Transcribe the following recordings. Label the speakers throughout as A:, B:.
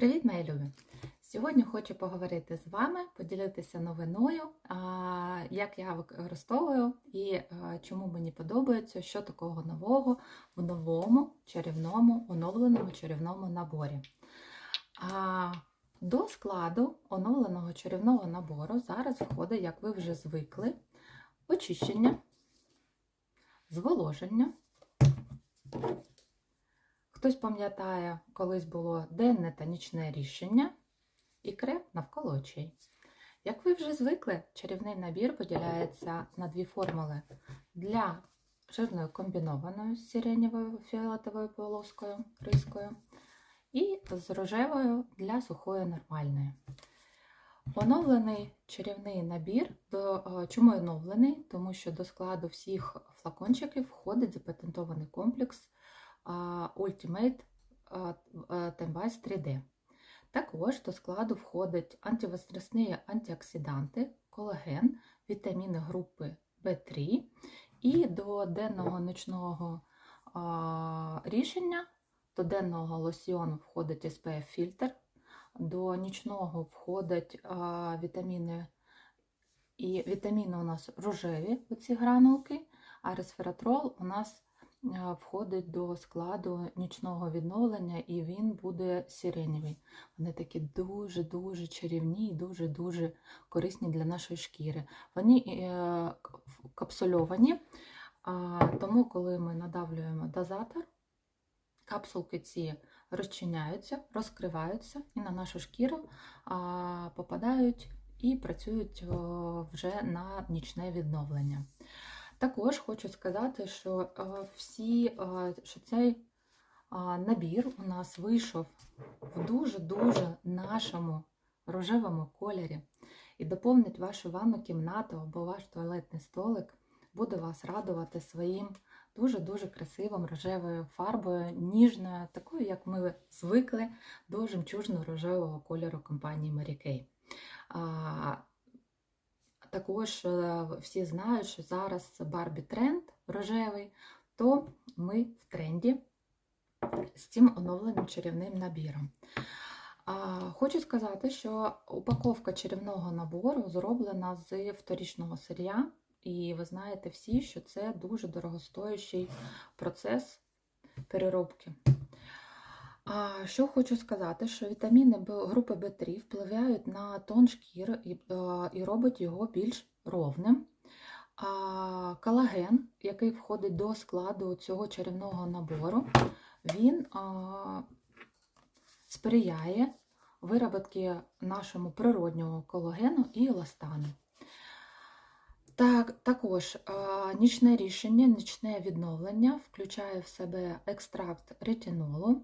A: Привіт, мої любі! Сьогодні хочу поговорити з вами, поділитися новиною, як я використовую і чому мені подобається, що такого нового в новому чарівному, оновленому чарівному наборі. До складу оновленого чарівного набору зараз входить, як ви вже звикли, очищення, зволоження. Хтось пам'ятає, колись було денне та нічне рішення і крем навколо очей. Як ви вже звикли, чарівний набір поділяється на дві формули для жирної комбінованої з сиренєвою фіолетовою полоскою, рискою, і з рожевою для сухої нормальної. Оновлений чарівний набір. До, е, Чому оновлений? Тому що до складу всіх флакончиків входить запатентований комплекс Ultimate Tembice 3D. Також до складу входять антивозрастні антиоксиданти, колаген, вітаміни групи В3 і до денного ночного а, рішення, до денного лосьйону входить SPF фільтр, до нічного входять вітаміни. І вітаміни у нас рожеві, оці гранулки, а ресвератрол у нас входить до складу нічного відновлення, і він буде сиренєвий. Вони такі дуже-дуже чарівні і дуже-дуже корисні для нашої шкіри. Вони е, капсульовані, тому коли ми надавлюємо дозатор, капсулки ці розчиняються, розкриваються і на нашу шкіру попадають і працюють вже на нічне відновлення. Також хочу сказати, що е, всі, е, що цей е, набір у нас вийшов в дуже-дуже нашому рожевому кольорі і доповнить вашу ванну кімнату або ваш туалетний столик, буде вас радувати своїм дуже-дуже красивим рожевою фарбою, ніжною, такою, як ми звикли до жемчужно-рожевого кольору компанії Mary Kay. Також е, всі знають, що зараз Барбі тренд рожевий, то ми в тренді з цим оновленим чарівним набіром. Хочу сказати, що упаковка чарівного набору зроблена з вторічного сир'я, і ви знаєте всі, що це дуже дорогостоящий процес переробки. Що хочу сказати, що вітаміни групи В3 впливають на тон шкіри і, е, і робить його більш ровним. А колаген, який входить до складу цього чарівного набору, він а, сприяє виробітки нашому природнього колагену і еластану. Так, також а, нічне рішення, нічне відновлення включає в себе екстракт ретинолу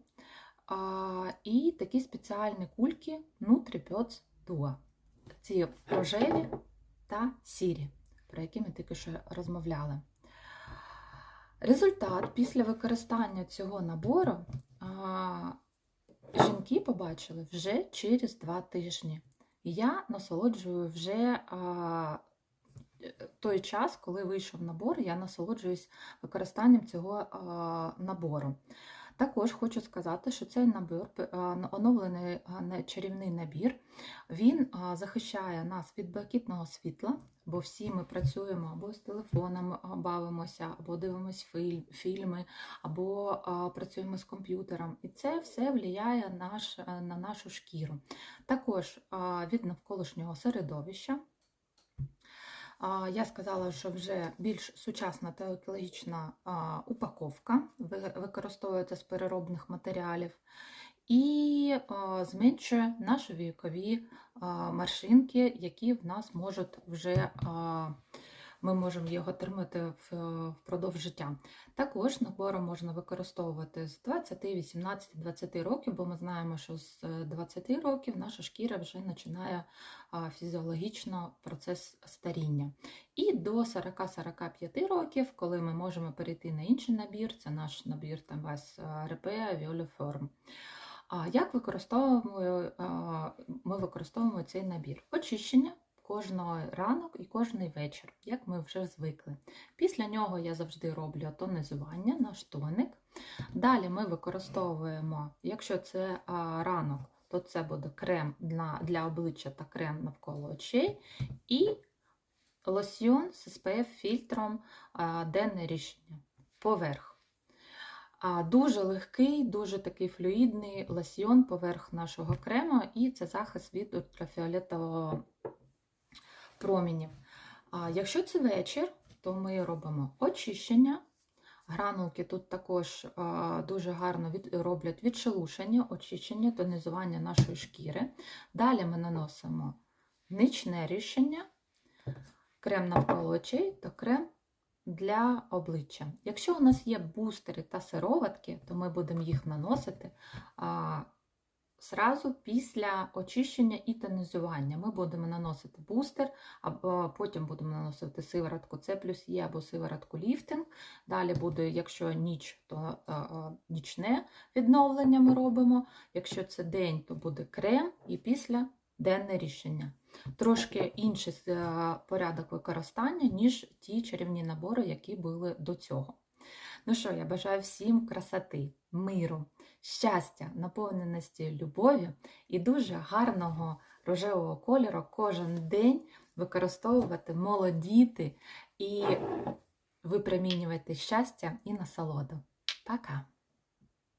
A: і такі спеціальні кульки NutriPiots Duo. Ці рожеві та сірі, про які ми тільки що розмовляли. Результат після використання цього набору жінки побачили вже через два тижні. Я насолоджую вже а, той час, коли вийшов набор, я насолоджуюсь використанням цього а, набору. Також хочу сказати, що цей набір, оновлений чарівний набір, він захищає нас від блакитного світла, бо всі ми працюємо або з телефоном бавимося, або дивимося фільми, або працюємо з комп'ютером. І це все впливає на нашу шкіру. Також від навколишнього середовища. Я сказала, що вже більш сучасна та екологічна упаковка. Використовується з переробних матеріалів. І зменшує наші вікові маршинки, які в нас можуть вже ми можемо його тримати впродовж життя. Також набором можна використовувати з 20, 18, 20 років, бо ми знаємо, що з е, 20 років наша шкіра вже починає фізіологічно процес старіння. І до 40-45 років, коли ми можемо перейти на інший набір, це наш набір там вас РП Віоліформ. А як використовуємо, ми використовуємо цей набір? Очищення кожного ранок і кожний вечір, як ми вже звикли. Після нього я завжди роблю тонізування, наш тоник. Далі ми використовуємо, якщо це ранок, то це буде крем для, для обличчя та крем навколо очей. І лосьйон з SPF фільтром денне рішення поверх. Дуже легкий, дуже такий флюїдний лосьйон поверх нашого крему, і це захист від ультрафіолетового промінів. А Якщо це вечір, то ми робимо очищення. Гранулки тут також дуже гарно від, роблять відшелушення, очищення, тонізування нашої шкіри. Далі ми наносимо нічне рішення, крем навколо очей та крем для обличчя. Якщо у нас є бустери та сироватки, то ми будемо їх наносити а, зразу після очищення і тонізування. Ми будемо наносити бустер, або потім будемо наносити сиворотку С плюс Є або сиворотку ліфтинг. Далі буде, якщо ніч, то нічне відновлення ми робимо. Якщо це день, то буде крем і після денне рішення. Трошки інший порядок використання, ніж ті чарівні набори, які були до цього. Ну що, я бажаю всім красоти, миру, щастя, наповненості любові і дуже гарного рожевого кольору кожен день використовувати, молодіти і випромінювати щастя і насолоду. Пока!